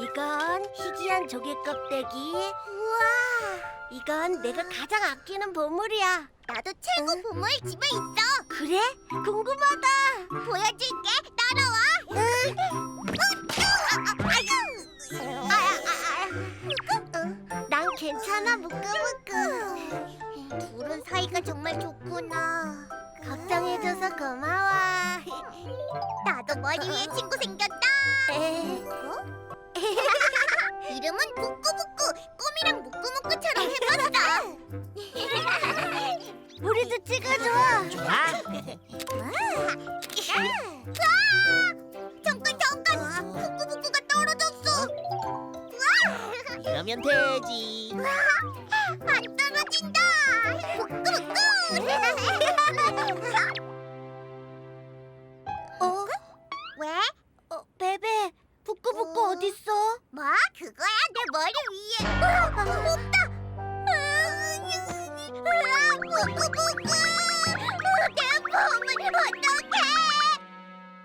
이건 희귀한 조개 껍데기. 우와. 이건 내가 가장 아끼는 보물이야. 나도 최고 보물 집에 있어. 그래? 궁금하다. 보여줄게. 따라와. 난 괜찮아, 무끄무끄. 둘은 사이가 정말 좋구나. 걱정해줘서 고마워. 나도 머리 위에 친구 생겼다. 에, 이름은 부꾸부꾸. 꿈이랑 무꾸무꾸처럼 해봤어. 우리도 찍어줘. 좋아. 잠깐 잠깐. 부꾸부꾸가 떨어졌어. 이러면 되지. 안 떨어진다. 부끄부끄. 어? 왜? 어, 베베, 부끄부끄 어? 어딨어? 뭐? 그거야 내 머리 위에. 어, 없다. 으아, 으아, 으아, 으아, 으아, 으아.